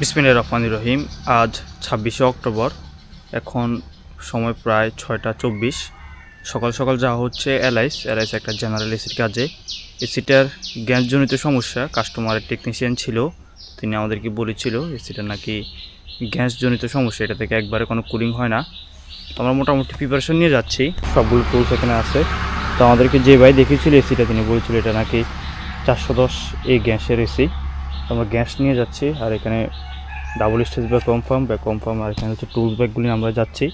বিসমিল্লা রহমান রহিম। আজ ছাব্বিশে অক্টোবর। এখন সময় প্রায় ছয়টা চব্বিশ। সকাল সকাল যাওয়া হচ্ছে এলআইস এলআইস একটা জেনারেল এসির কাজে। এসিটার গ্যাসজনিত সমস্যা, কাস্টমারের টেকনিশিয়ান ছিল, তিনি আমাদেরকে বলেছিল এসিটার নাকি গ্যাসজনিত সমস্যা, এটা থেকে একবারে কোনো কুলিং হয় না। আমরা মোটামুটি প্রিপারেশন নিয়ে যাচ্ছি। সবগুলো টুলস এখানে আছে। তো আমাদেরকে যে ভাই দেখিয়েছিল এসিটা, তিনি বলেছিল এটা নাকি চারশো দশ এই গ্যাসের এসি। আমরা গ্যাস নিয়ে যাচ্ছি আর এখানে double stage bag confirm bag confirm আর এখানে হচ্ছে টুলস ব্যাগগুলি আমরা যাচ্ছি।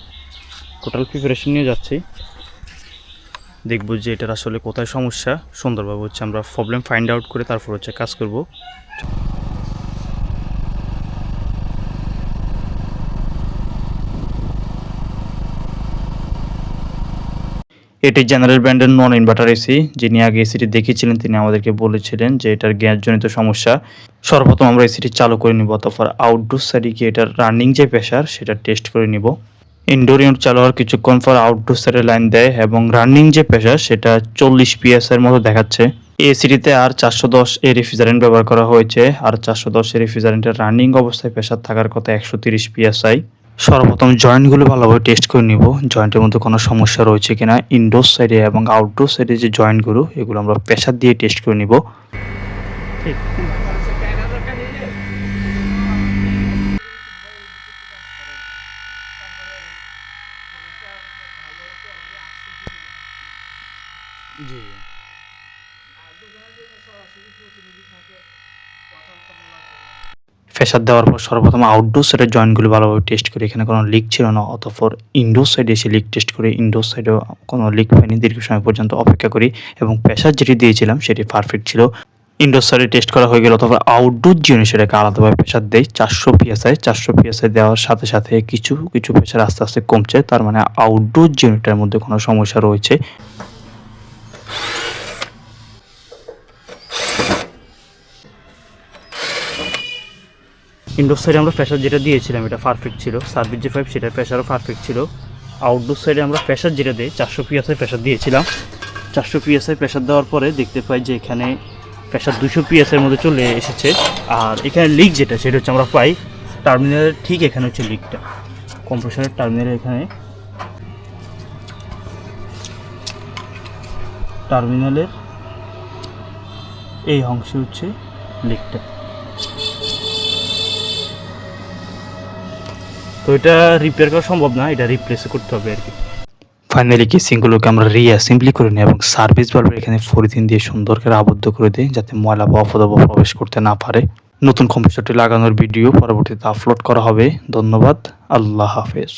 টোটাল প্রিপারেশন নিয়ে যাচ্ছি। দেখব যে এটার আসলে কোথায় সমস্যা। সুন্দরভাবে হচ্ছে আমরা প্রবলেম ফাইন্ড আউট করে তারপর হচ্ছে কাজ করব। এটি জেনারেল ব্র্যান্ডের নন ইনভার্টার এসি যিনি আগে এসিটি দেখিয়েছিলেন, তিনি আমাদেরকে বলেছিলেন যে এটার গ্যাসজনিত সমস্যা। সর্বপ্রথম আমরা এসিটি চালু করে নিব তারপর আউটডোর সাইডে গিয়ে এটার রানিং যে প্রেশার সেটা টেস্ট করে নিব। ইনডোর ইউনিট চালু হওয়ার কিছুক্ষণ পর আউটডোর সাইডে লাইন দেয় এবং রানিং যে প্রেশার সেটা চল্লিশ পিএস এর মতো দেখাচ্ছে। এসিটিতে আর চারশো দশ এ রেফ্রিজারেন্ট ব্যবহার করা হয়েছে, আর চারশো দশ এ রেফ্রিজারেন্টের রানিং অবস্থায় প্রেশার থাকার কথা একশো তিরিশ পিএসআই সর্বপ্রথম জয়েন্টগুলো ভালোভাবে টেস্ট করে নিব। জয়েন্টের মধ্যে কোনো সমস্যা রয়েছে কিনা ইনডোর সাইডে এবং আউটডোর সাইডে যে জয়েন্টগুলো এগুলো আমরা প্রেশার দিয়ে টেস্ট করে নিব। জি। প্রেশার দেওয়ার পর সর্বপ্রথম আউটডোর সাইডের জয়েন্টগুলো ভালোভাবে টেস্ট করি, এখানে কোনো লিক ছিল না, অতঃপর ইনডোর সাইডে এসে লিক টেস্ট করি ইনডোর সাইডেও কোনো লিক পাইনি দীর্ঘ সময় পর্যন্ত অপেক্ষা করি এবং প্রেশার যেটি দিয়েছিলাম সেটি পারফেক্ট ছিল। ইনডোর সাইডে টেস্ট করা হয়ে গেল অথবা আউটডোর জিনিস সেটাকে আলাদাভাবে প্রেশার দেয়, চারশো পিএসআই চারশো পিএসআই দেওয়ার সাথে সাথে কিছু কিছু প্রেশার আস্তে আস্তে কমছে, তার মানে আউটডোর জিনিসটার মধ্যে কোনো সমস্যা রয়েছে। ইনডোর সাইডে আমরা প্রেশার যেটা দিয়েছিলাম, এটা পারফেক্ট ছিল। সার্ভিস যে ফাইভ সেটার প্রেশারও পারফেক্ট ছিল। আউটডোর সাইডে আমরা প্রেশার যেটা দিই চারশো পিএসআই প্রেশার দিয়েছিলাম। চারশো পিএসআই প্রেশার দেওয়ার পরে দেখতে পাই যে এখানে প্রেশার দুশো পিএসের মধ্যে চলে এসেছে। আর এখানে লিক যেটা, সেটা হচ্ছে আমরা পাই টার্মিনালের ঠিক এখানে হচ্ছে লিকটা কম্প্রেসারের টার্মিনালের এখানে টার্মিনালের এই অংশে হচ্ছে লিকটা তো এটা রিপেয়ার করা সম্ভব না, এটা রিপ্লেস করতে হবে আর কি ফাইনালি কেসিংগুলোকে আমরা রিঅ্যাসেম্বলি করে নিই এবং সার্ভিস বাল্বের এখানে ফরিদিন দিয়ে সুন্দর করে আবদ্ধ করে দিই যাতে ময়লা বা অপদব প্রবেশ করতে না পারে। নতুন কম্পিউটারটি লাগানোর ভিডিও পরবর্তীতে আপলোড করা হবে। ধন্যবাদ। আল্লাহ হাফেজ।